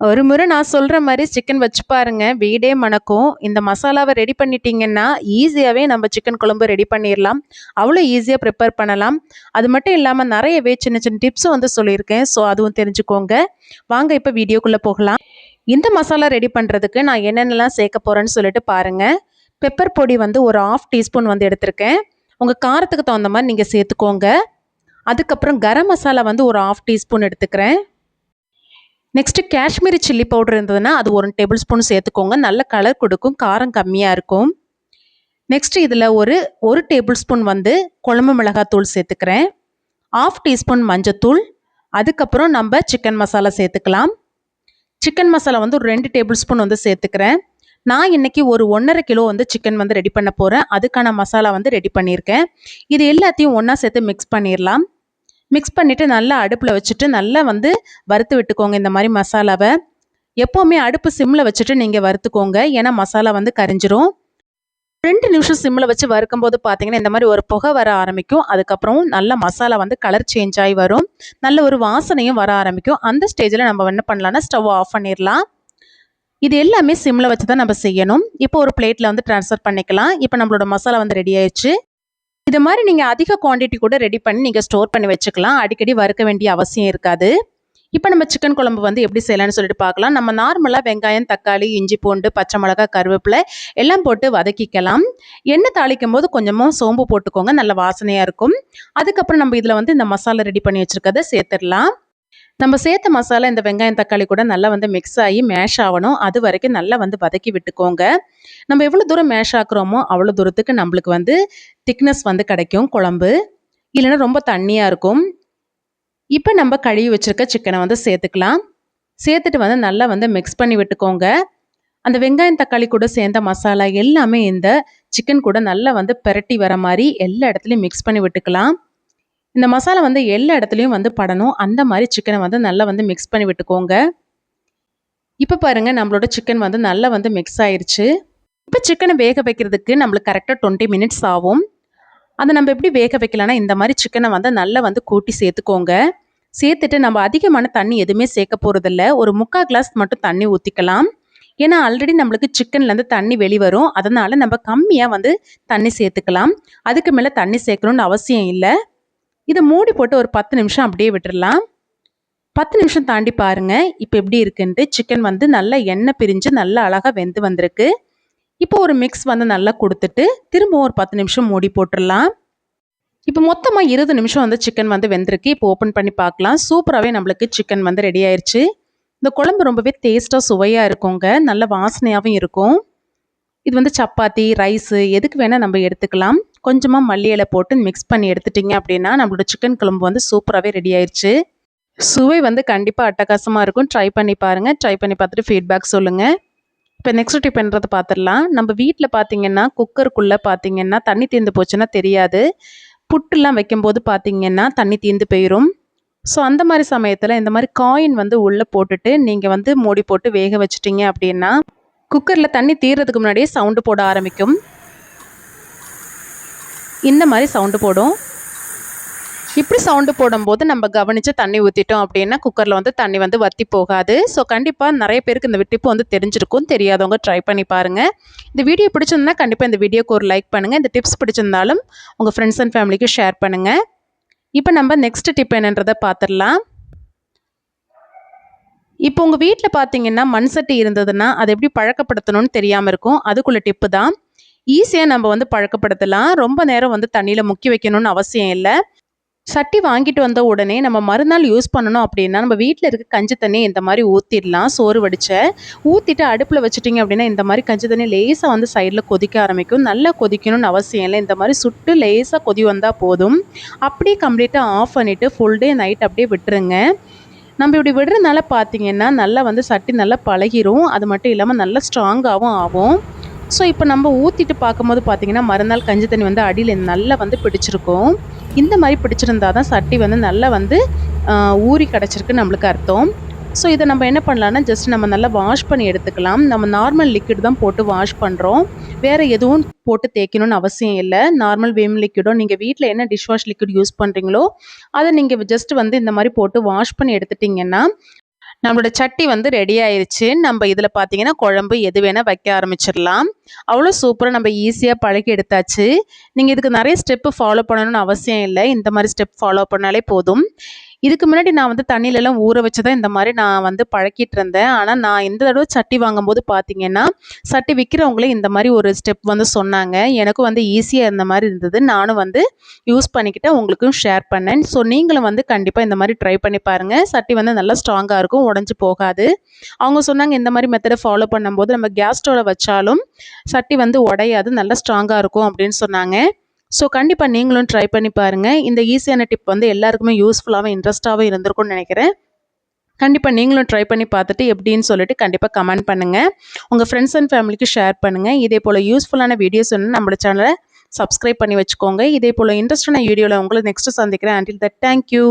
ஒரு முறை நான் சொல்கிற மாதிரி சிக்கன் வச்சு பாருங்க. வீடே மணக்கும். இந்த மசாலாவை ரெடி பண்ணிட்டீங்கன்னா ஈஸியாகவே நம்ம சிக்கன் குழம்பு ரெடி பண்ணிடலாம் அவ்வளோ ஈஸியாக ப்ரிப்பேர் பண்ணலாம். அது மட்டும் இல்லாமல் நிறையவே சின்ன சின்ன டிப்ஸும் வந்து சொல்லியிருக்கேன். ஸோ அதுவும் தெரிஞ்சுக்கோங்க. வாங்க இப்போ வீடியோக்குள்ளே போகலாம். இந்த மசாலா ரெடி பண்ணுறதுக்கு நான் என்னென்னலாம் சேர்க்க போகிறேன்னு சொல்லிட்டு பாருங்கள் பெப்பர் பொடி வந்து ஒரு ஆஃப் டீஸ்பூன் வந்து எடுத்திருக்கேன். உங்கள் காரத்துக்கு தகுந்த மாதிரி நீங்கள் சேர்த்துக்கோங்க. அதுக்கப்புறம் கரம் மசாலா வந்து ஒரு ஆஃப் டீஸ்பூன் எடுத்துக்கிறேன். நெக்ஸ்ட்டு காஷ்மீரி சில்லி பவுடர் இருந்ததுன்னா அது ஒரு டேபிள் ஸ்பூன் சேர்த்துக்கோங்க. நல்ல கலர் கொடுக்கும். காரம் கம்மியாக இருக்கும். நெக்ஸ்ட் இதில் ஒரு ஒரு டேபிள் ஸ்பூன் வந்து குழம்பு மிளகாத்தூள் சேர்த்துக்கிறேன். ஆஃப் டீஸ்பூன் மஞ்சத்தூள். அதுக்கப்புறம் நம்ம சிக்கன் மசாலா சேர்த்துக்கலாம். சிக்கன் மசாலா வந்து ஒரு ரெண்டு டேபிள் ஸ்பூன் வந்து சேர்த்துக்கிறேன். நான் இன்றைக்கி ஒரு ஒன்றரை கிலோ வந்து சிக்கன் வந்து ரெடி பண்ண போகிறேன் அதுக்கான மசாலா வந்து ரெடி பண்ணியிருக்கேன். இது எல்லாத்தையும் ஒன்றா சேர்த்து மிக்ஸ் பண்ணிடலாம் மிக்ஸ் பண்ணிவிட்டு நல்லா அடுப்பில் வச்சுட்டு நல்லா வந்து வறுத்து விட்டுக்கோங்க இந்த மாதிரி மசாலாவை. எப்போவுமே அடுப்பு சிம்மில் வச்சுட்டு நீங்கள் வறுத்துக்கோங்க. ஏன்னா மசாலா வந்து கரைஞ்சிரும். ரெண்டு நிமிஷம் சிம்மில் வச்சு வறுக்கும் போது பார்த்தீங்கன்னா இந்த மாதிரி ஒரு புகை வர ஆரம்பிக்கும். அதுக்கப்புறம் நல்ல மசாலா வந்து கலர் சேஞ்ச் ஆகி வரும். நல்ல ஒரு வாசனையும் வர ஆரம்பிக்கும். அந்த ஸ்டேஜில் நம்ம என்ன பண்ணலாம்னா ஸ்டவ் ஆஃப் பண்ணிடலாம் இது எல்லாமே சிம்மில் வச்சு தான் நம்ம செய்யணும். இப்போ ஒரு பிளேட்டில் வந்து ட்ரான்ஸ்ஃபர் பண்ணிக்கலாம். இப்போ நம்மளோட மசாலா வந்து ரெடி ஆயிடுச்சு. இது மாதிரி நீங்கள் அதிக குவான்டிட்டி கூட ரெடி பண்ணி நீங்கள் ஸ்டோர் பண்ணி வச்சுக்கலாம். அடிக்கடி வறுக்க வேண்டிய அவசியம் இருக்காது. இப்போ நம்ம சிக்கன் குழம்பு வந்து எப்படி செய்யலாம்னு சொல்லிட்டு பார்க்கலாம். நம்ம நார்மலாக வெங்காயம் தக்காளி இஞ்சி பூண்டு பச்சை மிளகா கருவேப்பிலை எல்லாம் போட்டு வதக்கிக்கலாம். எண்ணெய் தாளிக்கும் போது கொஞ்சமாக சோம்பு போட்டுக்கோங்க. நல்ல வாசனையாக இருக்கும். அதுக்கப்புறம் நம்ம இதில் வந்து இந்த மசாலா ரெடி பண்ணி வச்சுருக்கதை சேர்த்துடலாம். நம்ம சேர்த்த மசாலா இந்த வெங்காயம் தக்காளி கூட நல்லா வந்து மிக்ஸ் ஆகி மேஷ் ஆகணும். அது வரைக்கும் நல்லா வந்து வதக்கி விட்டுக்கோங்க. நம்ம எவ்வளோ தூரம் மேஷ் ஆக்குறோமோ அவ்வளோ தூரத்துக்கு நம்மளுக்கு வந்து திக்னஸ் வந்து கிடைக்கும். குழம்பு இல்லைன்னா ரொம்ப தண்ணியாக இருக்கும். இப்போ நம்ம கழுவி வச்சுருக்க சிக்கனை வந்து சேர்த்துக்கலாம். சேர்த்துட்டு வந்து நல்லா வந்து மிக்ஸ் பண்ணி விட்டுக்கோங்க. அந்த வெங்காயம் தக்காளி கூட சேர்ந்த மசாலா எல்லாமே இந்த சிக்கன் கூட நல்லா வந்து பெரட்டி வர மாதிரி எல்லா இடத்துலையும் மிக்ஸ் பண்ணி விட்டுக்கலாம். இந்த மசாலா வந்து எல்லா இடத்துலையும் வந்து படணும். அந்த மாதிரி சிக்கனை வந்து நல்லா வந்து மிக்ஸ் பண்ணி விட்டுக்கோங்க. இப்போ பாருங்கள் நம்மளோட சிக்கன் வந்து நல்லா வந்து மிக்ஸ் ஆயிடுச்சு இப்போ சிக்கனை வேக வைக்கிறதுக்கு நம்மளுக்கு கரெக்டாக டுவெண்ட்டி மினிட்ஸ் ஆகும். அதை நம்ம எப்படி வேக வைக்கலாம்னா இந்த மாதிரி சிக்கனை வந்து நல்லா வந்து கூட்டி சேர்த்துக்கோங்க. சேர்த்துட்டு நம்ம அதிகமான தண்ணி எதுவுமே சேர்க்க போகிறதில்ல ஒரு முக்கால் கிளாஸ் மட்டும் தண்ணி ஊற்றிக்கலாம் ஏன்னா ஆல்ரெடி நம்மளுக்கு சிக்கன்லேருந்து தண்ணி வெளிவரும். அதனால் நம்ம கம்மியாக வந்து தண்ணி சேர்த்துக்கலாம். அதுக்கு மேலே தண்ணி சேர்க்கணுன்னு அவசியம் இல்லை. இதை மூடி போட்டு ஒரு பத்து நிமிஷம் அப்படியே விட்டுடலாம் பத்து நிமிஷம் தாண்டி பாருங்கள் இப்போ எப்படி இருக்குன்ட்டு. சிக்கன் வந்து நல்லா எண்ணெய் பிரிஞ்சு நல்லா அழகாக வெந்து வந்திருக்கு. இப்போ ஒரு மிக்ஸ் வந்து நல்லா கொடுத்துட்டு திரும்பவும் ஒரு பத்து நிமிஷம் மூடி போட்டுடலாம் இப்போ மொத்தமாக இருபது நிமிஷம் வந்து சிக்கன் வந்து வெந்திருக்கு. இப்போ ஓப்பன் பண்ணி பார்க்கலாம். சூப்பராகவே நம்மளுக்கு சிக்கன் வந்து ரெடி ஆயிடுச்சு இந்த குழம்பு ரொம்பவே டேஸ்ட்டாக சுவையாக இருக்குங்க. நல்ல வாசனையாகவும் இருக்கும். இது வந்து சப்பாத்தி ரைஸு எதுக்கு வேணால் நம்ம எடுத்துக்கலாம். கொஞ்சமாக மல்லி இலை போட்டு மிக்ஸ் பண்ணி எடுத்துட்டிங்க அப்படின்னா நம்மளோட சிக்கன் குழம்பு வந்து சூப்பராகவே ரெடி ஆயிடுச்சு சுவை வந்து கண்டிப்பாக அட்டகாசமாக இருக்கும். ட்ரை பண்ணி பாருங்கள் ட்ரை பண்ணி பார்த்துட்டு ஃபீட்பேக் சொல்லுங்கள் இப்போ நெக்ஸ்ட் டிப் பண்ணுறது பார்த்துடலாம் நம்ம வீட்டில் பார்த்தீங்கன்னா குக்கருக்குள்ளே பார்த்தீங்கன்னா தண்ணி தீர்ந்து போச்சுன்னா தெரியாது. புட்டுலாம் வைக்கும்போது பார்த்தீங்கன்னா தண்ணி தீர்ந்து போயிடும் ஸோ அந்த மாதிரி சமயத்தில் இந்த மாதிரி காயின் வந்து உள்ளே போட்டுட்டு நீங்கள் வந்து மூடி போட்டு வேக வச்சிட்டிங்க அப்படின்னா குக்கரில் தண்ணி தீர்றதுக்கு முன்னாடியே சவுண்டு போட ஆரம்பிக்கும். இந்த மாதிரி சவுண்டு போடும். இப்படி சவுண்டு போடும்போது நம்ம கவனித்து தண்ணி ஊற்றிட்டோம் அப்படின்னா குக்கரில் வந்து தண்ணி வந்து வற்றி போகாது. ஸோ கண்டிப்பாக நிறைய பேருக்கு இந்த டிப்பு வந்து தெரிஞ்சிருக்கும். தெரியாதவங்க ட்ரை பண்ணி பாருங்கள் இந்த வீடியோ பிடிச்சிருந்தா கண்டிப்பாக இந்த வீடியோக்கு ஒரு லைக் பண்ணுங்கள் இந்த டிப்ஸ் பிடிச்சிருந்தாலும் உங்கள் ஃப்ரெண்ட்ஸ் அண்ட் ஃபேமிலிக்கு ஷேர் பண்ணுங்கள் இப்போ நம்ம நெக்ஸ்ட் டிப் என்னன்றதை பார்த்துடலாம். இப்போ உங்கள் வீட்டில் பார்த்தீங்கன்னா மண் சட்டி இருந்ததுன்னா அதை எப்படி பழக்கப்படுத்தணும்னு தெரியாமல் இருக்கும். அதுக்குள்ள டிப்பு தான். ஈஸியாக நம்ம வந்து பழக்கப்படுத்தலாம். ரொம்ப நேரம் வந்து தண்ணியில் முக்கி வைக்கணும்னு அவசியம் இல்லை. சட்டி வாங்கிட்டு வந்த உடனே நம்ம மறுநாள் யூஸ் பண்ணணும் அப்படின்னா நம்ம வீட்டில் இருக்க கஞ்சி தண்ணி இந்த மாதிரி ஊற்றிடலாம் சோறு வடிச்ச. ஊற்றிட்டு அடுப்பில் வச்சுட்டிங்க அப்படின்னா இந்த மாதிரி கஞ்சி தண்ணி லேசாக வந்து சைடில் கொதிக்க ஆரம்பிக்கும். நல்லா கொதிக்கணும்னு அவசியம் இல்லை. இந்த மாதிரி சுட்டு லேசாக கொதி வந்தால் போதும். அப்படியே கம்ப்ளீட்டாக ஆஃப் பண்ணிவிட்டு ஃபுல் டே நைட் அப்படியே விட்டுருங்க. நம்ம இப்படி விடுறதுனால பார்த்தீங்கன்னா நல்லா வந்து சட்டி நல்லா பழகிரும். அது மட்டும் இல்லாமல் நல்லா ஸ்ட்ராங்காகவும் ஆகும். ஸோ இப்போ நம்ம ஊற்றிட்டு பார்க்கும்போது பார்த்திங்கன்னா மறுநாள் கஞ்சி தண்ணி வந்து அடியில் நல்லா வந்து பிடிச்சிருக்கும். இந்த மாதிரி பிடிச்சிருந்தா தான் சட்டி வந்து நல்லா வந்து ஊறி கிடச்சிருக்கு நம்மளுக்கு அர்த்தம். ஸோ இதை நம்ம என்ன பண்ணலான்னா ஜஸ்ட் நம்ம நல்லா வாஷ் பண்ணி எடுத்துக்கலாம். நம்ம நார்மல் லிக்விட் தான் போட்டு வாஷ் பண்ணுறோம் வேறு எதுவும் போட்டு தேய்க்கணும்னு அவசியம் இல்லை. நார்மல் விம் லிக்விடோ நீங்கள் வீட்டில் என்ன டிஷ் வாஷ் லிக்விட் யூஸ் பண்ணுறீங்களோ அதை நீங்கள் ஜஸ்ட் வந்து இந்த மாதிரி போட்டு வாஷ் பண்ணி எடுத்துட்டிங்கன்னா நம்மளோட சட்டி வந்து ரெடி ஆயிடுச்சு நம்ம இதில் பார்த்தீங்கன்னா குழம்பு எது வேணால் வைக்க ஆரம்பிச்சிடலாம். அவ்வளோ சூப்பராக நம்ம ஈஸியாக பழகி எடுத்தாச்சு. நீங்கள் இதுக்கு நிறைய ஸ்டெப்பு ஃபாலோ பண்ணணும்னு அவசியம் இல்லை. இந்த மாதிரி ஸ்டெப் ஃபாலோ பண்ணாலே போதும். இதுக்கு முன்னாடி நான் வந்து தண்ணியிலலாம் ஊற வச்சு தான் இந்த மாதிரி நான் வந்து பழக்கிட்டு இருந்தேன். ஆனால் நான் இந்த தடவை சட்டி வாங்கும்போது பார்த்தீங்கன்னா சட்டி விற்கிறவங்களே இந்த மாதிரி ஒரு ஸ்டெப் வந்து சொன்னாங்க. எனக்கும் வந்து ஈஸியாக இருந்த மாதிரி இருந்தது. நானும் வந்து யூஸ் பண்ணிக்கிட்டேன். உங்களுக்கும் ஷேர் பண்ணேன். ஸோ நீங்களும் வந்து கண்டிப்பாக இந்த மாதிரி ட்ரை பண்ணி பாருங்கள் சட்டி வந்து நல்லா ஸ்ட்ராங்காக இருக்கும் உடஞ்சி போகாது. அவங்க சொன்னாங்க இந்த மாதிரி மெத்தடை ஃபாலோ பண்ணும்போது நம்ம கேஸ் ஸ்டோவில் வச்சாலும் சட்டி வந்து உடையாது நல்லா ஸ்ட்ராங்காக இருக்கும் அப்படின்னு சொன்னாங்க. ஸோ கண்டிப்பாக நீங்களும் ட்ரை பண்ணி பாருங்கள் இந்த ஈஸியான டிப் வந்து எல்லாருக்குமே யூஸ்ஃபுல்லாகவும் இன்ட்ரெஸ்ட்டாகவும் இருந்திருக்கும்னு நினைக்கிறேன். கண்டிப்பாக நீங்களும் ட்ரை பண்ணி பார்த்துட்டு எப்படின்னு சொல்லிட்டு கண்டிப்பாக கமெண்ட் பண்ணுங்கள் உங்கள் ஃப்ரெண்ட்ஸ் அண்ட் ஃபேமிலிக்கு ஷேர் பண்ணுங்கள் இதே போல் யூஸ்ஃபுல்லான வீடியோஸ் ஒன்று நம்மளோட சேனலை சப்ஸ்கிரைப் பண்ணி வச்சுக்கோங்க. இதே போல் இன்ட்ரெஸ்டான வீடியோவில் உங்களை நெக்ஸ்ட்டு சந்திக்கிறேன். Until that thank you